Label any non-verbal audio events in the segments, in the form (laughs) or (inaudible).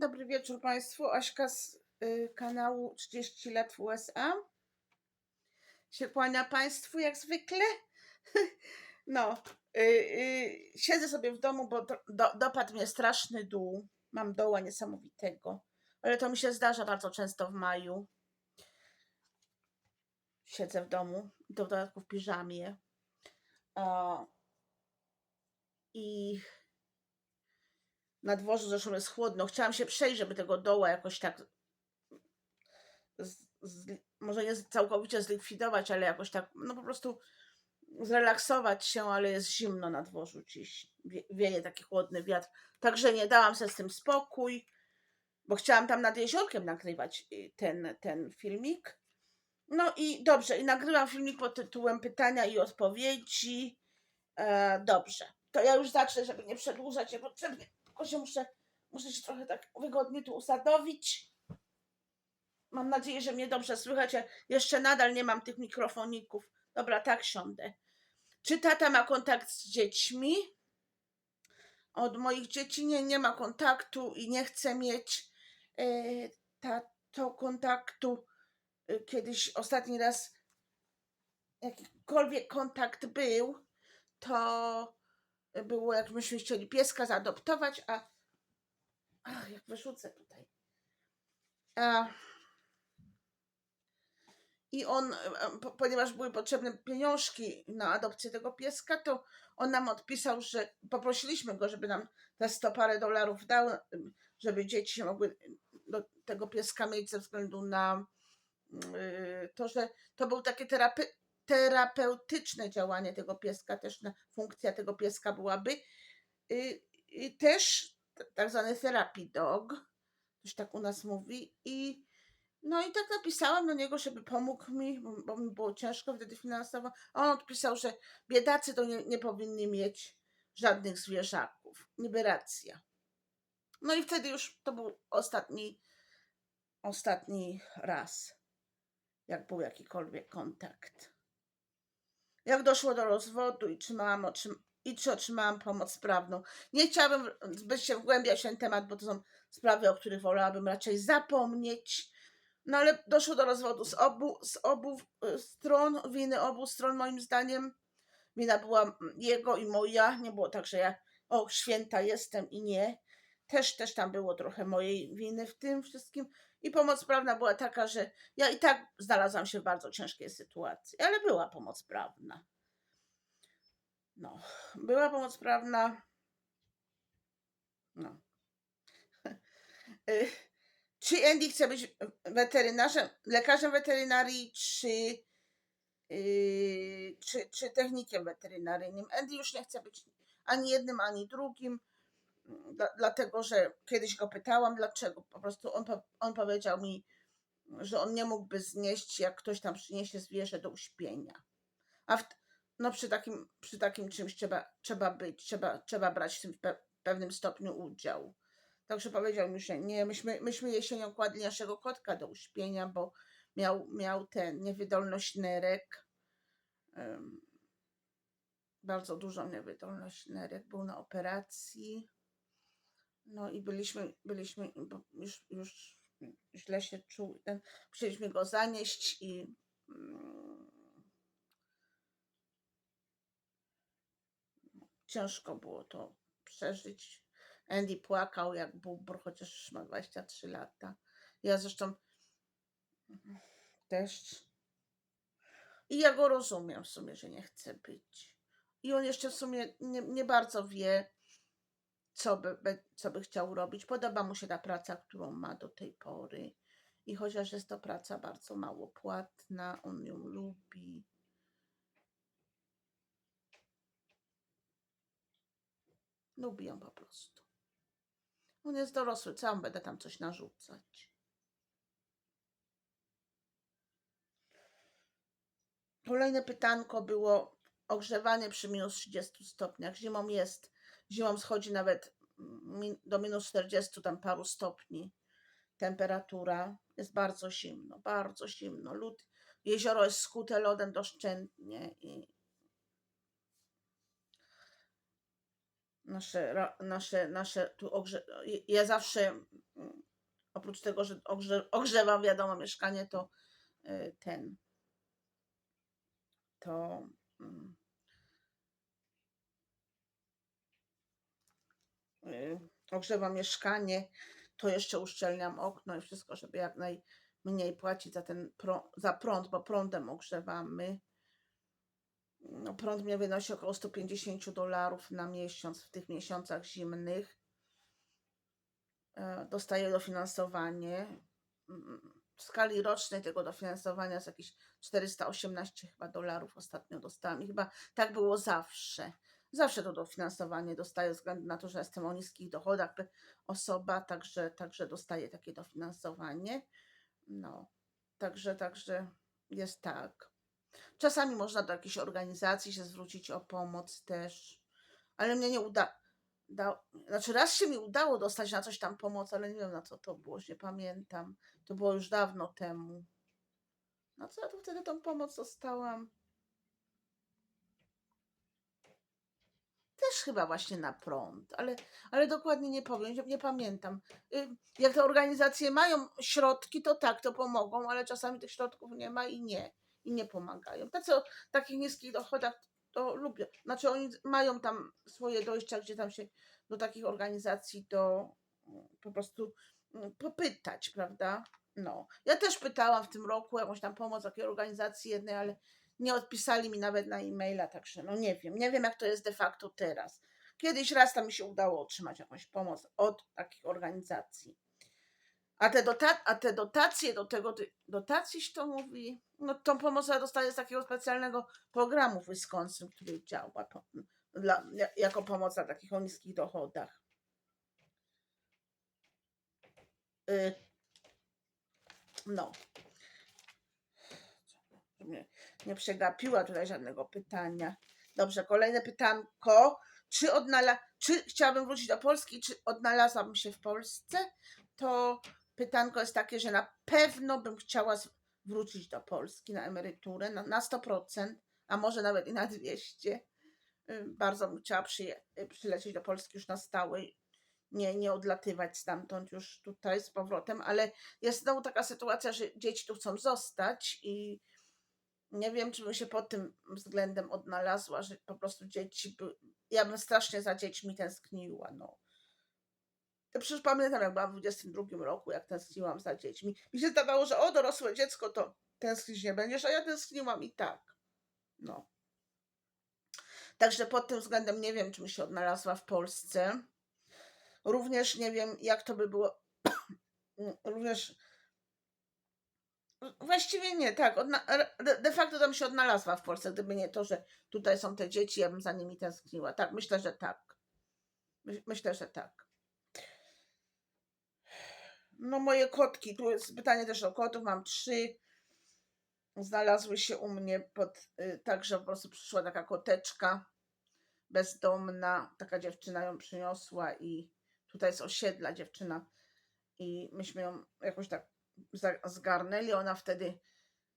Dobry wieczór Państwu. Aśka z y, kanału 30 lat w USA. Się kłania Państwu jak zwykle. (laughs) No, y, y, siedzę sobie w domu, bo do, do, dopadł mnie straszny dół. Mam doła niesamowitego. Ale to mi się zdarza bardzo często w maju. Siedzę w domu, w dodatku w piżamie. O, I na dworzu zresztą jest chłodno. Chciałam się przejść, żeby tego doła jakoś tak, z, z, może nie całkowicie zlikwidować, ale jakoś tak, no po prostu zrelaksować się, ale jest zimno na dworzu dziś. Wie, wieje taki chłodny wiatr. Także nie dałam sobie z tym spokój, bo chciałam tam nad jeziorkiem nagrywać y, ten, ten filmik. No i dobrze, i nagrywam filmik pod tytułem pytania i odpowiedzi. E, dobrze, to ja już zacznę, żeby nie przedłużać niepotrzebnie. Się muszę, muszę się trochę tak wygodnie tu usadowić. Mam nadzieję, że mnie dobrze słychać. Ja jeszcze nadal nie mam tych mikrofoników. Dobra, tak siądę. Czy tata ma kontakt z dziećmi? Od moich dzieci nie, nie ma kontaktu i nie chcę mieć e, tato kontaktu. E, Kiedyś ostatni raz jakikolwiek kontakt był, to było jak myśmy chcieli pieska zaadoptować, a ach, jak wyrzucę tutaj. A, I on, po- ponieważ były potrzebne pieniążki na adopcję tego pieska, to on nam odpisał, że poprosiliśmy go, żeby nam te 100 parę dolarów dał, żeby dzieci się mogły do tego pieska mieć ze względu na y, to, że to był takie terapy, terapeutyczne działanie tego pieska, też funkcja tego pieska byłaby. Y, I też tak zwany therapy dog, ktoś tak u nas mówi. I no i tak napisałam do niego, żeby pomógł mi, bo, bo mi było ciężko wtedy finansowo. A on odpisał, że biedacy to nie, nie powinni mieć żadnych zwierzaków. Niby racja. No i wtedy już to był ostatni, ostatni raz, jak był jakikolwiek kontakt. Jak doszło do rozwodu i czy, mam, i czy otrzymałam pomoc prawną. Nie chciałabym zbyt się wgłębiać w ten temat, bo to są sprawy, o których wolałabym raczej zapomnieć. No ale doszło do rozwodu z obu, z obu e, stron, winy obu stron moim zdaniem. Wina była jego i moja. Nie było tak, że ja o święta jestem i nie. Też, też tam było trochę mojej winy w tym wszystkim. I pomoc prawna była taka, że ja i tak znalazłam się w bardzo ciężkiej sytuacji, ale była pomoc prawna. No, była pomoc prawna. No. (laughs) Y, Czy Andy chce być weterynarzem, lekarzem weterynarii, czy, yy, czy, czy technikiem weterynaryjnym? Andy już nie chce być ani jednym, ani drugim, dla, dlatego że kiedyś go pytałam, dlaczego. Po prostu on, on powiedział mi, że on nie mógłby znieść, jak ktoś tam przyniesie zwierzę do uśpienia. A w, no przy takim, przy takim czymś trzeba, trzeba być, trzeba, trzeba brać w tym pe, pewnym stopniu udział. Także powiedział mi, że nie, myśmy, myśmy jesienią kładli naszego kotka do uśpienia, bo miał, miał ten niewydolność nerek. em, bardzo dużą niewydolność nerek. Był na operacji. No i byliśmy, byliśmy już, już źle się czuł. Ten, musieliśmy go zanieść i mm, ciężko było to przeżyć. Andy płakał jak bubr, chociaż ma 23 lata. Ja zresztą też. I ja go rozumiem w sumie, że nie chce być. I on jeszcze w sumie nie, nie bardzo wie, co by, co by chciał robić. Podoba mu się ta praca, którą ma do tej pory. I chociaż jest to praca bardzo mało płatna, on ją lubi. Lubi ją po prostu. On jest dorosły, co mu będę tam coś narzucać. Kolejne pytanko było ogrzewanie przy minus 30 stopniach. Zimą jest, zimą schodzi nawet do minus 40 tam paru stopni temperatura. Jest bardzo zimno, bardzo zimno. Jezioro jest skute lodem doszczętnie i nasze, nasze, nasze tu ogrze... Ja zawsze mm, oprócz tego, że ogrze, ogrzewam, wiadomo, mieszkanie, to y, ten, to mm, y, ogrzewam mieszkanie, to jeszcze uszczelniam okno i wszystko, żeby jak najmniej płacić za ten za prąd, bo prądem ogrzewamy. No, prąd mnie wynosi około 150 dolarów na miesiąc w tych miesiącach zimnych. E, Dostaję dofinansowanie. W skali rocznej tego dofinansowania jest jakieś 418 chyba dolarów ostatnio dostałam i chyba tak było zawsze. Zawsze to dofinansowanie dostaję względu na to, że jestem o niskich dochodach osoba, także, także dostaję takie dofinansowanie. No, także, także jest tak. Czasami można do jakiejś organizacji się zwrócić o pomoc też, ale mnie nie uda. Da, znaczy raz się mi udało dostać na coś tam pomoc, ale nie wiem na co to było, nie pamiętam. To było już dawno temu. Na co ja tu wtedy tą pomoc dostałam? Też chyba właśnie na prąd, ale, ale dokładnie nie powiem, nie, pamiętam. Y, Jak te organizacje mają środki, to tak, to pomogą, ale czasami tych środków nie ma i nie, i nie pomagają. Tacy o takich niskich dochodach to lubię. Znaczy oni mają tam swoje dojścia, gdzie tam się do takich organizacji do mm, po prostu mm, popytać, prawda? No. Ja też pytałam w tym roku jakąś tam pomoc takiej organizacji jednej, ale nie odpisali mi nawet na e-maila, także no nie wiem, nie wiem jak to jest de facto teraz. Kiedyś raz tam mi się udało otrzymać jakąś pomoc od takich organizacji. A te, dota- a te dotacje do tego, dotacji się to mówi, no tą pomoc ja dostaję z takiego specjalnego programu w Wisconsin, który działa dla, ja- jako pomoc dla takich o niskich dochodach. Y, no. Nie, nie przegapiła tutaj żadnego pytania. Dobrze, kolejne pytanko. Czy, odnala- czy chciałabym wrócić do Polski, czy odnalazłabym się w Polsce? To pytanko jest takie, że na pewno bym chciała wrócić do Polski na emeryturę na, na 100%, a może nawet i na 200. Y, Bardzo bym chciała y, przylecieć do Polski już na stałe. Nie, nie odlatywać stamtąd już tutaj z powrotem, ale jest znowu taka sytuacja, że dzieci tu chcą zostać i nie wiem, czy bym się pod tym względem odnalazła, że po prostu dzieci by... Ja bym strasznie za dziećmi tęskniła, no. To przecież pamiętam, jak byłam w 22 roku, jak tęskniłam za dziećmi. Mi się zdawało, że o, dorosłe dziecko to tęsknić nie będziesz, a ja tęskniłam i tak. No. Także pod tym względem nie wiem, czy bym się odnalazła w Polsce. Również nie wiem, jak to by było. (coughs) Również Właściwie nie, tak. Odna- de, facto tam się odnalazła w Polsce, gdyby nie to, że tutaj są te dzieci, ja bym za nimi tęskniła. Tak, myślę, że tak. My, myślę, że tak. No moje kotki, tu jest pytanie też o kotów, mam trzy. Znalazły się u mnie pod, y, tak, że po prostu przyszła taka koteczka bezdomna, taka dziewczyna ją przyniosła i tutaj z osiedla dziewczyna i myśmy ją jakoś tak zgarnęli, ona wtedy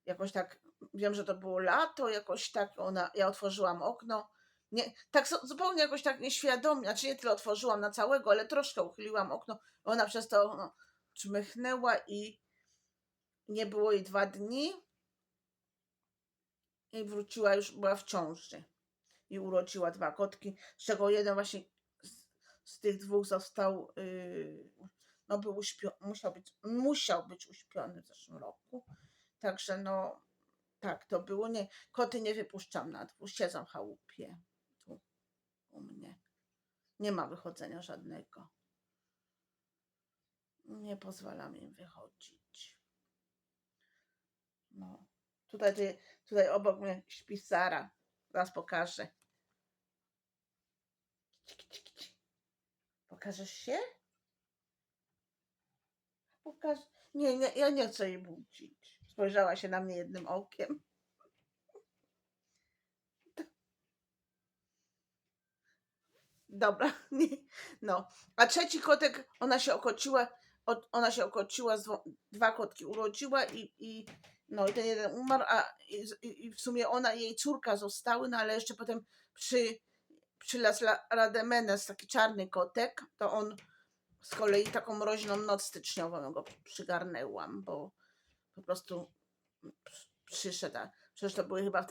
jakoś tak, wiem, że to było lato, jakoś tak, ona, ja otworzyłam okno, nie, tak zu- zupełnie jakoś tak nieświadomie, znaczy nie tyle otworzyłam na całego, ale troszkę uchyliłam okno, ona przez to okno czmychnęła i nie było jej dwa dni i wróciła już, była w ciąży i urodziła dwa kotki, z czego jeden właśnie z, z tych dwóch został, yy, no był uśpio- musiał, być, musiał być uśpiony w zeszłym roku. Także no, tak to było. Nie, koty nie wypuszczam na dwór, siedzą w chałupie tu u mnie. Nie ma wychodzenia żadnego. Nie pozwalam im wychodzić. No. Tutaj, tutaj, obok mnie śpi Sara. Zaraz pokażę. Pokażesz się? Pokaż. Nie, nie, ja nie chcę jej budzić. Spojrzała się na mnie jednym okiem. Dobra, (laughs) nie. no. A trzeci kotek, ona się okociła, ona się okociła, dwa kotki urodziła i, i no i ten jeden umarł, a i, i w sumie ona i jej córka zostały, no ale jeszcze potem przy, przylazł La- Rademenes, taki czarny kotek, to on z kolei taką mroźną noc styczniową go przygarnęłam, bo po prostu przy- przyszedł. Przecież to były chyba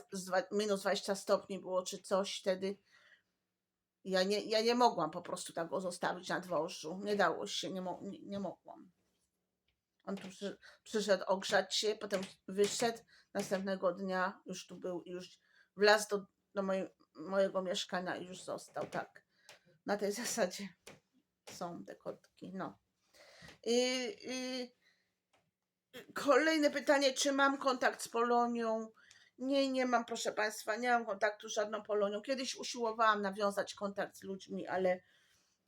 minus 20 stopni było, czy coś wtedy. Ja nie, ja nie mogłam po prostu tak go zostawić na dworzu. Nie dało się, nie, mo, nie, nie mogłam. On tu przy, przyszedł ogrzać się, potem wyszedł. Następnego dnia już tu był, już wlazł do, do mojej, mojego mieszkania i już został, tak. Na tej zasadzie są te kotki, no. Kolejne pytanie, czy mam kontakt z Polonią? Nie, nie mam, proszę Państwa, nie mam kontaktu z żadną Polonią. Kiedyś usiłowałam nawiązać kontakt z ludźmi, ale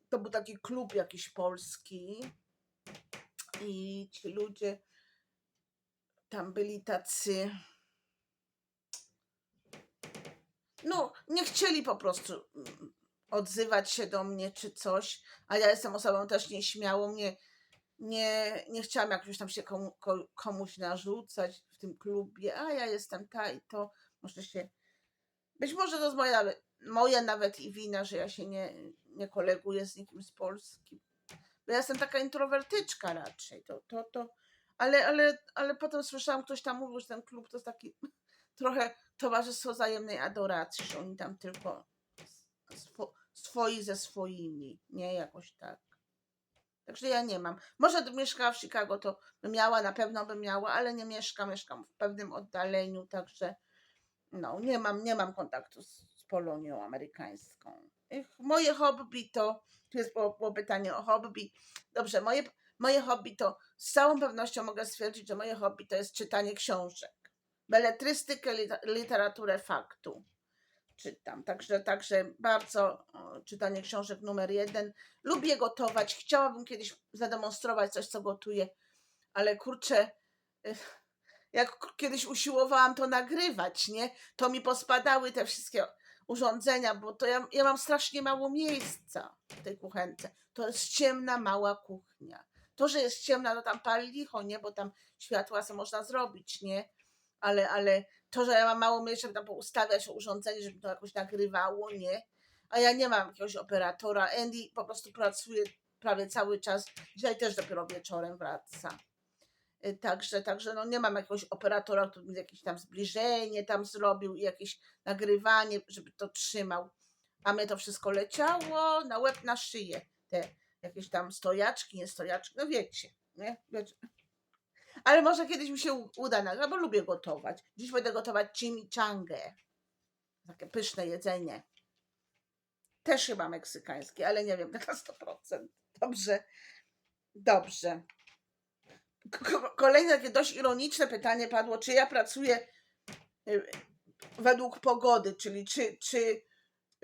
to był taki klub jakiś polski i ci ludzie tam byli tacy. No, nie chcieli po prostu odzywać się do mnie czy coś, a ja jestem osobą też nieśmiałą, nie, nie, nie chciałam jakoś tam się komu, ko- komuś narzucać w tym klubie, a ja jestem ta i to, może się, być może to jest moja, moja nawet i wina, że ja się nie, nie koleguję z nikim z Polski, bo ja jestem taka introwertyczka raczej, to, to, to, ale, ale, ale potem słyszałam, ktoś tam mówił, że ten klub to jest taki trochę towarzystwo wzajemnej adoracji, że oni tam tylko swo, swoi ze swoimi, nie jakoś tak. Także ja nie mam. Może gdybym mieszkała w Chicago, to bym miała, na pewno bym miała, ale nie mieszkam, mieszkam w pewnym oddaleniu, także no, nie mam, nie mam kontaktu z, z Polonią amerykańską. Ech, Moje hobby to, tu jest było, było pytanie o hobby. Dobrze, moje, moje hobby to z całą pewnością mogę stwierdzić, że moje hobby to jest czytanie książek. Beletrystykę, liter- literaturę faktu czytam. Także, także bardzo czytanie książek numer jeden. Lubię gotować. Chciałabym kiedyś zademonstrować coś, co gotuję, ale kurczę, jak kiedyś usiłowałam to nagrywać, nie? To mi pospadały te wszystkie urządzenia, bo to ja, ja mam strasznie mało miejsca w tej kuchence. To jest ciemna, mała kuchnia. To, że jest ciemna, to tam pali licho, nie? Bo tam światła sobie można zrobić, nie? Ale, ale to, że ja mam mało miejsca, żeby tam poustawiać urządzenie, żeby to jakoś nagrywało, nie? A ja nie mam jakiegoś operatora. Andy po prostu pracuje prawie cały czas. Dzisiaj też dopiero wieczorem wraca. Y, Także, także no nie mam jakiegoś operatora, który mi jakieś tam zbliżenie tam zrobił i jakieś nagrywanie, żeby to trzymał. A mnie to wszystko leciało na łeb, na szyję. Te jakieś tam stojaczki, nie stojaczki, no wiecie, nie? Wiecie. Ale może kiedyś mi się uda, nagrać, bo lubię gotować. Dziś będę gotować chimichangę. Takie pyszne jedzenie. Też chyba meksykańskie, ale nie wiem na 100%. Dobrze. Dobrze. Ko- Kolejne takie dość ironiczne pytanie padło, czy ja pracuję y, według pogody, czyli czy, czy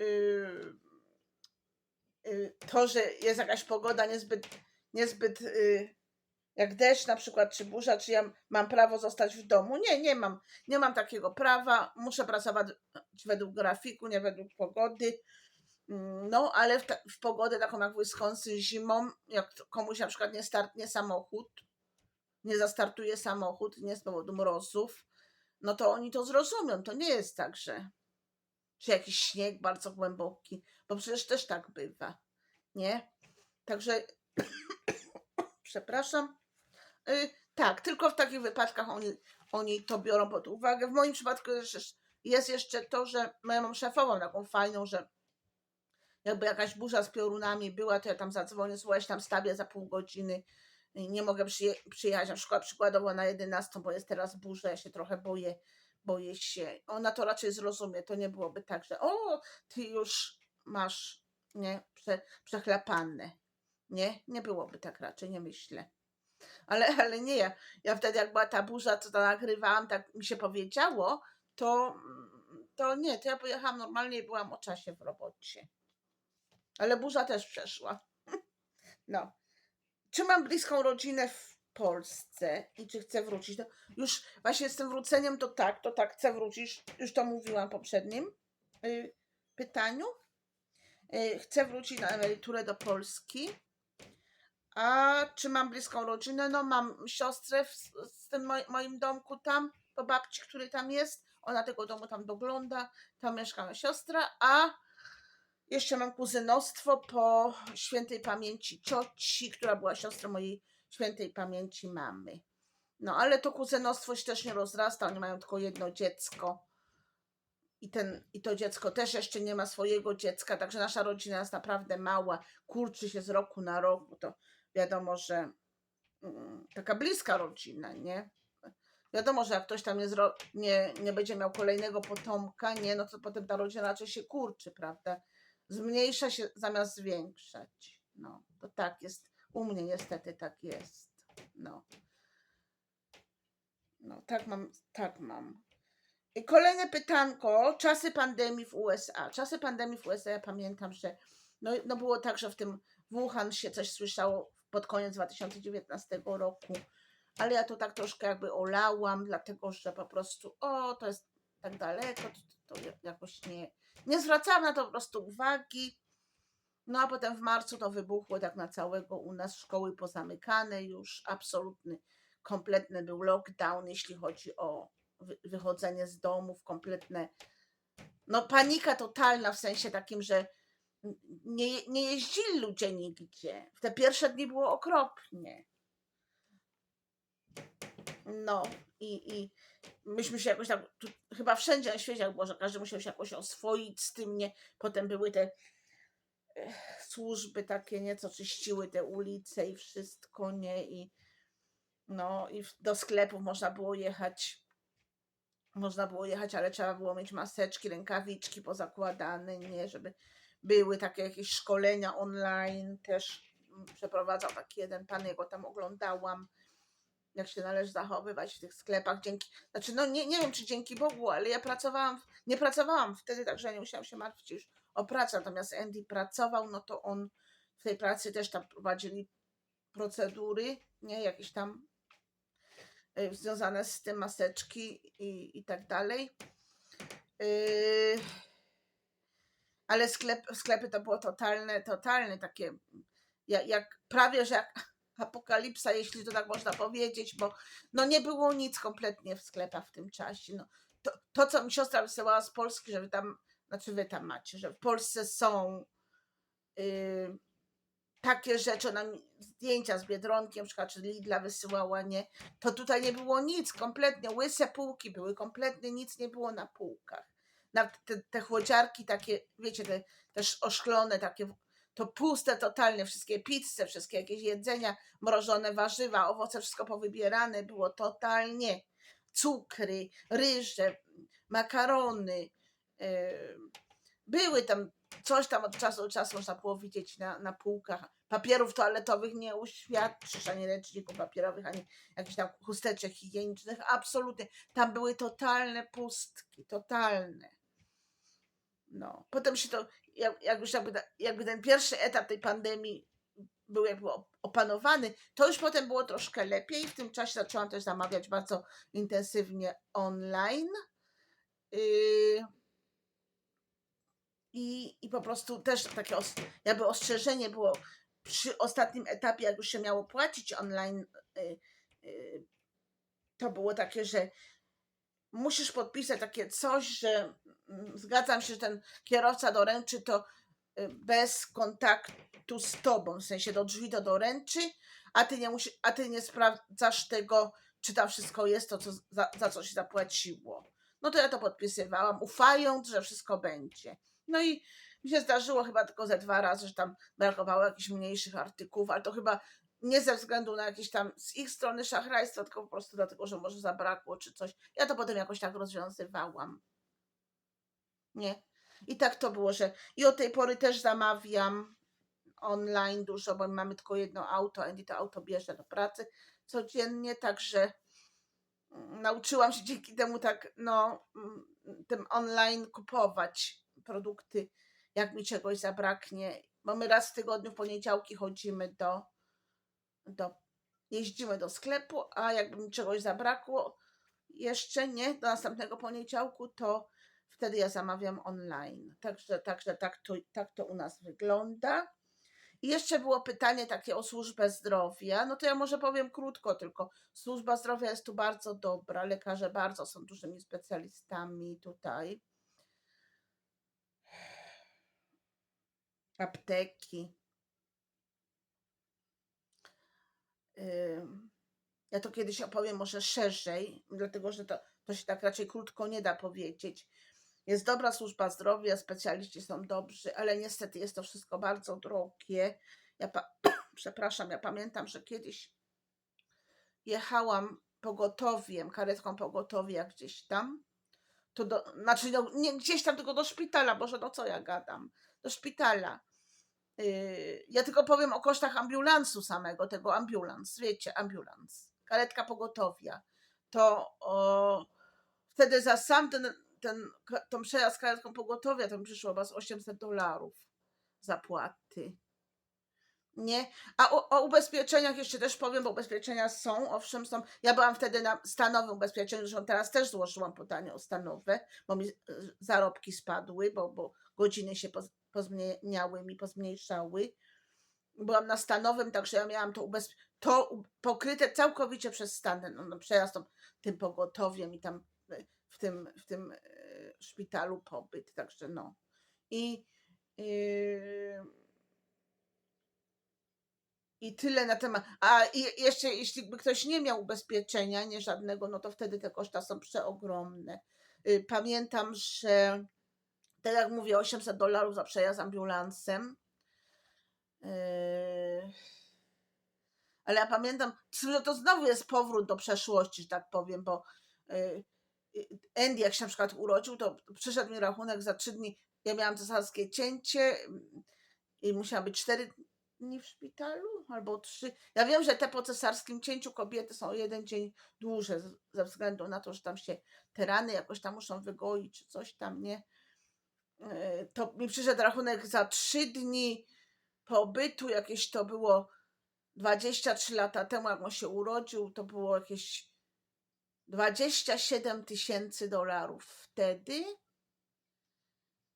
y, y, to, że jest jakaś pogoda niezbyt, niezbyt y, jak deszcz na przykład, czy burza, czy ja mam prawo zostać w domu. Nie, nie mam. Nie mam takiego prawa. Muszę pracować według grafiku, nie według pogody. Mm, No, ale w, w pogodę taką jak w Wisconsin zimą, jak komuś na przykład nie startnie samochód, nie zastartuje samochód, nie z powodu mrozów, no to oni to zrozumią. To nie jest tak, że czy jakiś śnieg bardzo głęboki, bo przecież też tak bywa, nie? Także, (coughs) przepraszam, tak, tylko w takich wypadkach oni, oni to biorą pod uwagę. W moim przypadku jest, jeszcze- to, że mam szefową taką fajną, że jakby jakaś burza z piorunami była, to ja tam zadzwonię, słuchaj, tam stawię za pół godziny, y, nie mogę przyje- przyjechać na przykład przykładowo na 11, bo jest teraz burza, ja się trochę boję, boję się. Ona to raczej zrozumie, to nie byłoby tak, że o, ty już masz, nie, prze, przechlapane. Nie, nie byłoby tak raczej, nie myślę. Ale, (laughs) ale nie ja. Ja wtedy, jak była ta burza, co to nagrywałam, tak mi się powiedziało, to, to nie, to ja pojechałam normalnie i byłam o czasie w robocie. Ale burza też przeszła. (laughs) No. Czy mam bliską rodzinę w Polsce i czy chcę wrócić? Już właśnie z tym wróceniem to tak, to tak chcę wrócić. Już to mówiłam w poprzednim y, pytaniu. Y, chcę wrócić na emeryturę do Polski. A czy mam bliską rodzinę? No mam siostrę w, z tym moim domku tam, po babci, który tam jest. Ona tego domu tam dogląda. Tam mieszka moja siostra, a Jeszcze mam kuzynostwo po świętej pamięci cioci, która była siostrą mojej świętej pamięci mamy. No ale to kuzynostwo się też nie rozrasta, oni mają tylko jedno dziecko. I, ten, I to dziecko też jeszcze nie ma swojego dziecka, także nasza rodzina jest naprawdę mała, kurczy się z roku na rok, bo to wiadomo, że mm, taka bliska rodzina, nie? Wiadomo, że jak ktoś tam nie, nie, nie będzie miał kolejnego potomka, nie, no to potem ta rodzina raczej się kurczy, prawda? Zmniejsza się zamiast zwiększać. No, to tak jest. U mnie niestety tak jest. No. No, tak mam, tak mam. I kolejne pytanko. Czasy pandemii w USA. Czasy pandemii w USA, ja pamiętam, że no, no było tak, że w tym Wuhan się coś słyszało pod koniec 2019 roku, ale ja to tak troszkę jakby olałam, dlatego że po prostu, o, to jest tak daleko, to, to jakoś nie, nie zwracałam na to po prostu uwagi. No a potem w marcu to wybuchło tak na całego u nas, szkoły pozamykane już, absolutny, kompletny był lockdown, jeśli chodzi o wy- wychodzenie z domów, kompletne, no panika totalna w sensie takim, że nie, nie jeździli ludzie nigdzie. W te pierwsze dni było okropnie. No i, i myśmy się jakoś tak, tu, chyba wszędzie na świecie jak było, że każdy musiał się jakoś oswoić z tym, nie? Potem były te eh, służby takie, nie? Co czyściły te ulice i wszystko, nie? I no i do sklepów można było jechać można było jechać, ale trzeba było mieć maseczki, rękawiczki pozakładane, nie, żeby były takie jakieś szkolenia online, też mm, przeprowadzał taki jeden pan, jego tam oglądałam, jak się należy zachowywać w tych sklepach, dzięki, znaczy no nie, nie wiem czy dzięki Bogu, ale ja pracowałam, nie pracowałam wtedy, także nie musiałam się martwić już o pracę, natomiast Andy pracował, no to on w tej pracy też tam prowadzili procedury, nie, jakieś tam y, związane z tym maseczki i, i tak dalej. Yy, ale sklep, sklepy to było totalne, totalne takie, jak, jak prawie że jak (laughs) apokalipsa, jeśli to tak można powiedzieć, bo no nie było nic kompletnie w sklepach w tym czasie. No, to, to, co mi siostra wysyłała z Polski, że tam, znaczy wy tam macie, że w Polsce są yy, takie rzeczy, ona mi zdjęcia z Biedronki, na czy Lidla wysyłała, nie, to tutaj nie było nic, kompletnie, łyse półki były, kompletnie nic nie było na półkach. Nawet te, te chłodziarki takie, wiecie, te też oszklone, takie, to puste totalnie, wszystkie pizze, wszystkie jakieś jedzenia, mrożone warzywa, owoce, wszystko powybierane było totalnie. Cukry, ryże, makarony, yy, były tam coś tam od czasu do czasu można było widzieć na, na półkach. Papierów toaletowych nie uświadczysz, ani ręczników papierowych, ani jakichś tam chusteczek higienicznych. Absolutnie. Tam były totalne pustki, totalne. No. Potem się to, jak, jak już jakby, jakby ten pierwszy etap tej pandemii był jakby op- opanowany, to już potem było troszkę lepiej. W tym czasie zaczęłam też zamawiać bardzo intensywnie online. Yy, i, I po prostu też takie os, jakby ostrzeżenie było przy ostatnim etapie, jak już się miało płacić online, y, y, to było takie, że musisz podpisać takie coś, że mm, zgadzam się, że ten kierowca doręczy to y, bez kontaktu z tobą, w sensie do drzwi to doręczy, a ty nie, musi, a ty nie sprawdzasz tego, czy tam wszystko jest to, co, za, za co się zapłaciło. No to ja to podpisywałam, ufając, że wszystko będzie. No i mi się zdarzyło chyba tylko ze dwa razy, że tam brakowało jakichś mniejszych artykułów, ale to chyba nie ze względu na jakieś tam z ich strony szachrajstwo, tylko po prostu dlatego, że może zabrakło czy coś. Ja to potem jakoś tak rozwiązywałam. Nie. I tak to było, że i od tej pory też zamawiam online dużo, bo mamy tylko jedno auto, Andy to auto bierze do pracy codziennie, także mm, nauczyłam się dzięki temu tak, no, mm, tym online kupować produkty, jak mi czegoś zabraknie, bo my raz w tygodniu w poniedziałki chodzimy do, do jeździmy do sklepu, a jakby mi czegoś zabrakło jeszcze nie, do następnego poniedziałku, to wtedy ja zamawiam online. Także, także tak, to, tak to u nas wygląda. I jeszcze było pytanie takie o służbę zdrowia. No to ja może powiem krótko tylko. Służba zdrowia jest tu bardzo dobra. Lekarze bardzo są dużymi specjalistami tutaj. apteki. Ja to kiedyś opowiem może szerzej, dlatego że to, to się tak raczej krótko nie da powiedzieć. Jest dobra służba zdrowia, specjaliści są dobrzy, ale niestety jest to wszystko bardzo drogie. Ja (clears throat) przepraszam, ja pamiętam, że kiedyś jechałam pogotowiem, karetką pogotowia gdzieś tam. To do, znaczy no, nie gdzieś tam, tylko do szpitala, Boże, no co ja gadam? Do szpitala. Yy, ja tylko powiem o kosztach ambulansu samego, tego ambulans, wiecie, ambulans, karetka pogotowia. To o, wtedy za sam ten, ten, tą przejazd karetką pogotowia to mi przyszło chyba z 800 dolarów zapłaty. Nie? A o, o ubezpieczeniach jeszcze też powiem, bo ubezpieczenia są, owszem są. Ja byłam wtedy na stanowym ubezpieczeniu, zresztą teraz też złożyłam pytanie o stanowe, bo mi e, zarobki spadły, bo, bo godziny się pozmieniały mi, pozmniejszały. Byłam na stanowym, także ja miałam to, ubez... to pokryte całkowicie przez stan, no, no, przejazd tym pogotowiem i tam e, w tym, w tym e, szpitalu pobyt, także no. I yy, i tyle na temat. A i jeszcze, jeśli by ktoś nie miał ubezpieczenia, nie żadnego, no to wtedy te koszta są przeogromne. Y, Pamiętam, że tak jak mówię, 800 dolarów za przejazd ambulansem. Yy, Ale ja pamiętam, to znowu jest powrót do przeszłości, że tak powiem, bo yy, yy, Andy, jak się na przykład urodził, to przyszedł mi rachunek za trzy dni. Ja miałam cesarskie cięcie mm, i musiałam być cztery dni w szpitalu albo trzy. Ja wiem, że te po cesarskim cięciu kobiety są jeden dzień dłużej z- ze względu na to, że tam się te rany jakoś tam muszą wygoić, czy coś tam, nie? Yy, To mi przyszedł rachunek za trzy dni pobytu, jakieś to było 23 lata temu, jak on się urodził, to było jakieś 27 tysięcy dolarów wtedy.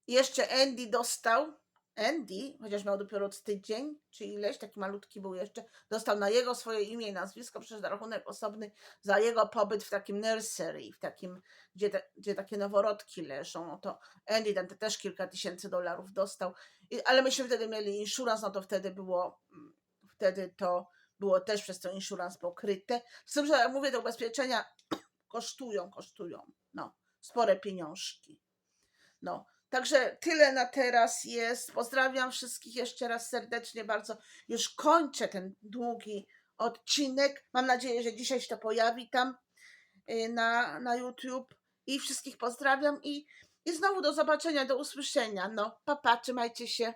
Jeszcze Andy dostał, Andy, chociaż miał dopiero tydzień, czy ileś, taki malutki był jeszcze, dostał na jego swoje imię i nazwisko, przecież rachunek osobny za jego pobyt w takim nursery, w takim, gdzie, te, gdzie takie noworodki leżą. No to Andy ten te też kilka tysięcy dolarów dostał. I, ale myśmy wtedy mieli insurans, no to wtedy było, mm, wtedy to było też przez to insurans pokryte. Z tym, że jak mówię, te ubezpieczenia (clears throat) kosztują, kosztują, no, spore pieniążki. No, także tyle na teraz jest. Pozdrawiam wszystkich jeszcze raz serdecznie bardzo. Już kończę ten długi odcinek. Mam nadzieję, że dzisiaj się to pojawi tam y, na, na YouTube. I wszystkich pozdrawiam i, i znowu do zobaczenia, do usłyszenia. No, papa, trzymajcie się.